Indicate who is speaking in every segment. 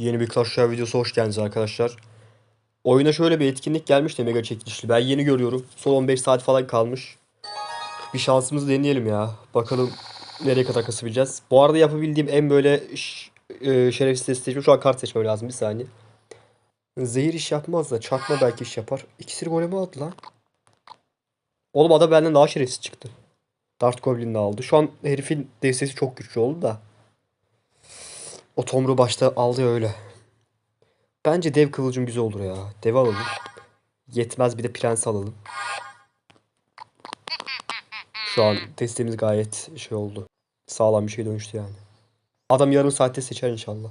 Speaker 1: Yeni bir Clash Royale videosu hoş geldiniz arkadaşlar. Oyuna şöyle bir etkinlik gelmiş de mega çekilişli. Ben yeni görüyorum. Son 15 saat falan kalmış. Bir şansımızı deneyelim ya. Bakalım nereye kadar kasabileceğiz. Bu arada yapabildiğim en böyle e, şerefsiz seçim. Şu an kart seçmem lazım bir saniye. Zehir iş yapmaz da çakma belki iş yapar. İkisini goleme aldı lan. Oğlum adam benden daha şerefsiz çıktı. Dart Goblin'ini aldı. Şu an herifin destesi çok güçlü oldu da. O Tomru başta aldı ya öyle. Bence dev kıvılcım güzel olur ya. Dev alalım. Yetmez bir de prens alalım. Şu an testimiz gayet şey oldu. Sağlam bir şey dönüştü yani. Adam yarım saatte seçer inşallah.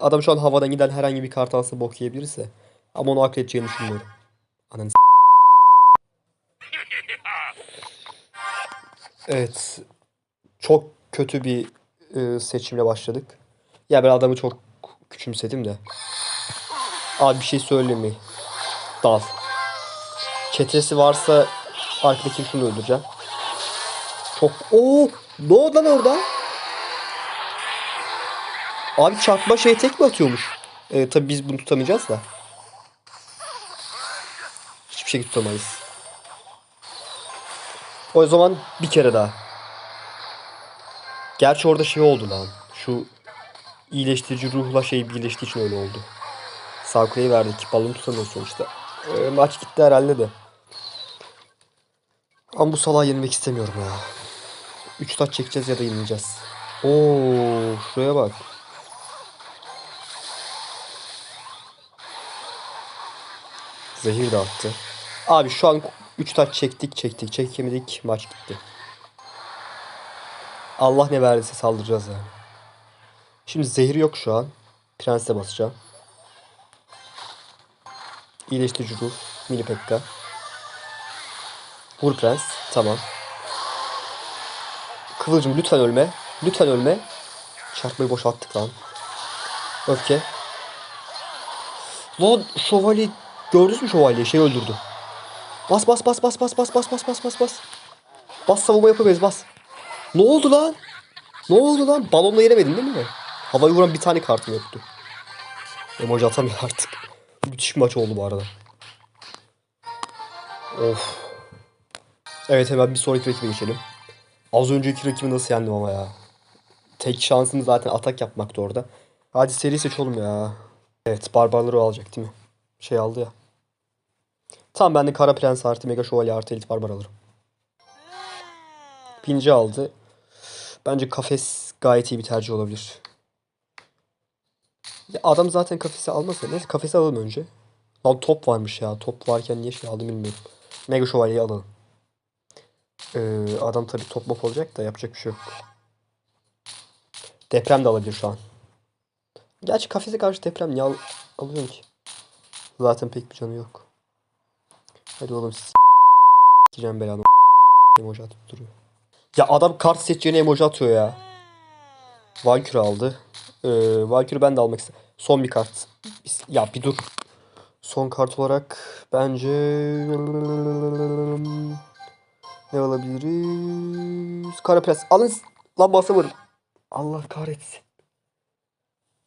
Speaker 1: Adam şu an havadan giden herhangi bir kart alsa bok yiyebilirse. Ama onu akledeceğini düşünmüyorum. Ananı Evet. Çok kötü bir e, seçimle başladık. Ya ben adamı çok küçümsedim de. Abi bir şey söyleyeyim mi? Dal. Çetesi varsa arkadaki şunu öldüreceğim. Çok... Oo! Ne oldu lan orada? Abi çarpma şey tek mi atıyormuş? Ee, tabii biz bunu tutamayacağız da. Hiçbir şey tutamayız. O zaman bir kere daha. Gerçi orada şey oldu lan. Şu iyileştirici ruhla şey birleştiği için öyle oldu. Sağ kuleyi verdik. Balon tutamıyor sonuçta. Ee, maç gitti herhalde de. Ama bu salağı yenmek istemiyorum ya. 3 taç çekeceğiz ya da yenileceğiz. Oo, şuraya bak. Zehir de attı. Abi şu an 3 taç çektik çektik çekemedik maç gitti. Allah ne verdiyse saldıracağız yani. Şimdi zehir yok şu an. Prens'e basacağım. İyileştirici ruh. Mini Pekka. Vur prens. Tamam. Kıvılcım lütfen ölme. Lütfen ölme. Çarpmayı boşalttık lan. Öfke. Lan şövalye gördünüz mü şövalye şey öldürdü. Bas bas bas bas bas bas bas bas bas bas bas. Bas savunma yapamayız bas. Ne oldu lan? Ne oldu lan? Balonla yenemedin değil mi? Havayı vuran bir tane kartım yoktu. Emoji atamıyor artık. Müthiş bir maç oldu bu arada. Of. Evet hemen bir sonraki rakibe geçelim. Az önceki rakibi nasıl yendim ama ya. Tek şansım zaten atak yapmaktı orada. Hadi seri seç oğlum ya. Evet barbarları alacak değil mi? Şey aldı ya. Tamam ben de Kara Prens artı Mega Şövalye artı Elit Barbar alırım. Pinci aldı. Bence kafes gayet iyi bir tercih olabilir. Ya adam zaten kafesi almasa. Neyse kafesi alalım önce. Lan top varmış ya. Top varken niye şey aldım bilmiyorum. Mega Şövalye'yi alalım. Ee, adam tabii top mop olacak da yapacak bir şey yok. Deprem de alabilir şu an. Gerçi kafese karşı deprem niye al alıyorsun ki? Zaten pek bir canı yok. Hadi oğlum s- s**eceğim belanı emoji atıp duruyor. Ya adam kart seçeceğine emoji atıyor ya. Valkyrie aldı. Ee, Valkyrie ben de almak istedim. Son bir kart. Ya bir dur. Son kart olarak bence ne alabiliriz? Kara Prens. Alın lan basa vurun. Allah kahretsin.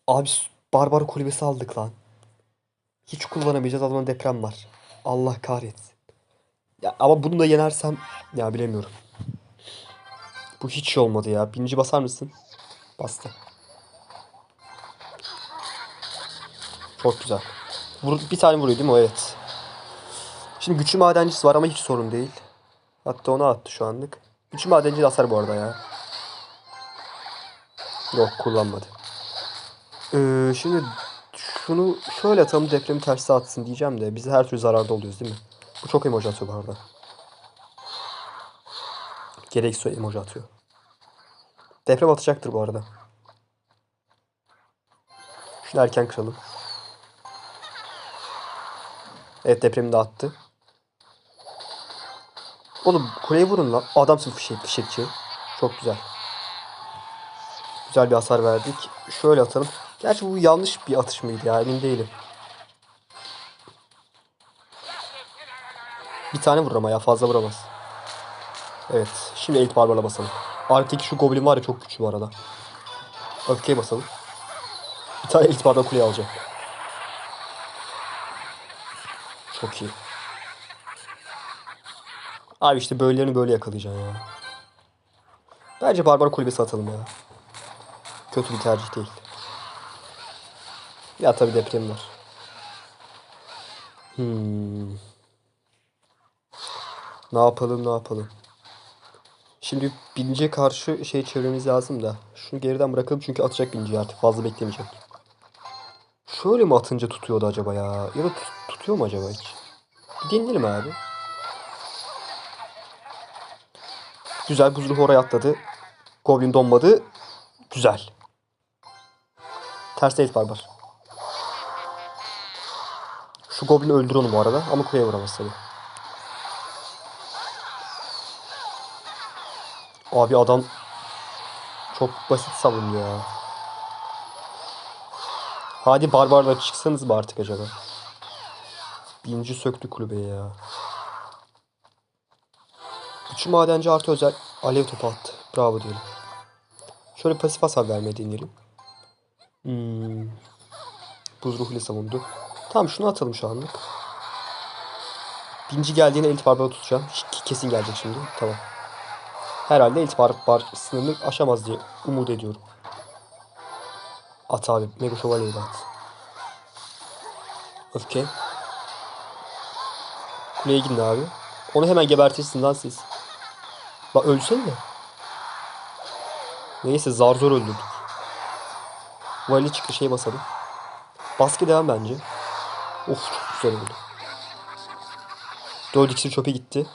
Speaker 1: Abi barbar kulübesi aldık lan. Hiç kullanamayacağız adamın deprem var. Allah kahretsin. Ya ama bunu da yenersem ya bilemiyorum. Bu hiç iyi olmadı ya. Birinci basar mısın? Bastı. Çok güzel. Vur, bir tane vuruyor değil mi? Evet. Şimdi güçlü madencisi var ama hiç sorun değil. Hatta onu attı şu anlık. Güçlü madenci de asar bu arada ya. Yok kullanmadı. Ee, şimdi şunu şöyle atalım depremi tersi atsın diyeceğim de biz her türlü zararda oluyoruz değil mi? Bu çok emoji atıyor bu arada. Gereksiz emoji atıyor. Deprem atacaktır bu arada. Şunu erken kıralım. Evet depremi de attı. Oğlum kuleye vurun lan. Adamsın fişek, fişekçi. Çok güzel. Güzel bir hasar verdik. Şöyle atalım. Gerçi bu yanlış bir atış mıydı ya emin değilim. Bir tane vurur ama ya fazla vuramaz. Evet. Şimdi elit barbarla basalım. Arkadaki şu goblin var ya çok güçlü bu arada. Öfkeye basalım. Bir tane elit bardak kuleye alacak. Çok iyi. Abi işte böylelerini böyle yakalayacaksın ya. Bence barbar kulübesi atalım ya. Kötü bir tercih değil. Ya tabii deprem var. Hmm. Ne yapalım ne yapalım. Şimdi Binci'ye karşı şey çevirmemiz lazım da. Şunu geriden bırakalım çünkü atacak Binci'yi artık. Fazla beklemeyecek. Şöyle mi atınca tutuyordu acaba ya? Ya da tut- tutuyor mu acaba hiç? Bir deneyelim abi. Güzel buz ruhu oraya atladı. Goblin donmadı. Güzel. Ters değil barbar. Şu goblini öldür onu bu arada ama kuleye vuramaz tabii. Abi adam çok basit savundu ya. Hadi barbarlar çıksanız mı artık acaba? Birinci söktü kulübeye ya. Üçü madenci artı özel alev topu attı. Bravo diyelim. Şöyle pasif hasar vermeye deneyelim. Hmm. Buz ruhuyla savundu. Tamam şunu atalım şu anlık. Binci geldiğinde elit barbarı tutacağım. Kesin gelecek şimdi. Tamam. Herhalde elit barbar sınırını aşamaz diye umut ediyorum. At abi. Mega şövalyeyi at. Öfke. Kuleye gidin abi. Onu hemen gebertirsin lan siz. Bak ölsene de. Neyse zar zor öldürdük. Vali çıktı şey basalım. Baskı devam bence. Of çok güzel oldu. Dört iksir çöpe gitti.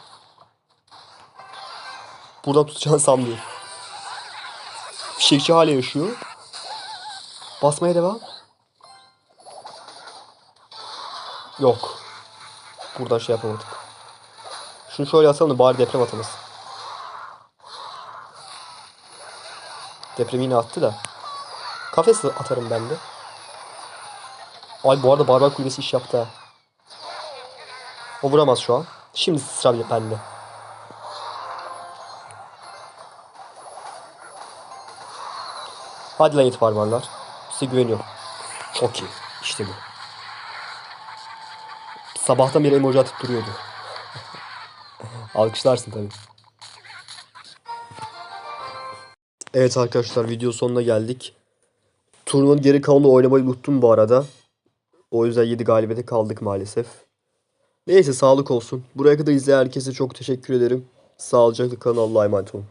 Speaker 1: Buradan tutacağını sanmıyorum. Fişekçi hala yaşıyor. Basmaya devam. Yok. Buradan şey yapamadık. Şunu şöyle atalım da bari deprem atamasın. Depremi yine attı da. Kafes atarım ben de. Ay bu arada barbar kulübesi iş yaptı ha. O vuramaz şu an. Şimdi sıra bende. Hadi lan yet barbarlar. Size güveniyorum. Çok iyi. İşte bu. Sabahtan beri emoji atıp duruyordu. Alkışlarsın tabii. Evet arkadaşlar video sonuna geldik. Turnuvanın geri kalanını oynamayı unuttum bu arada. O yüzden 7 galibiyete kaldık maalesef. Neyse sağlık olsun. Buraya kadar izleyen herkese çok teşekkür ederim. Sağlıcakla kalın Allah'a emanet olun.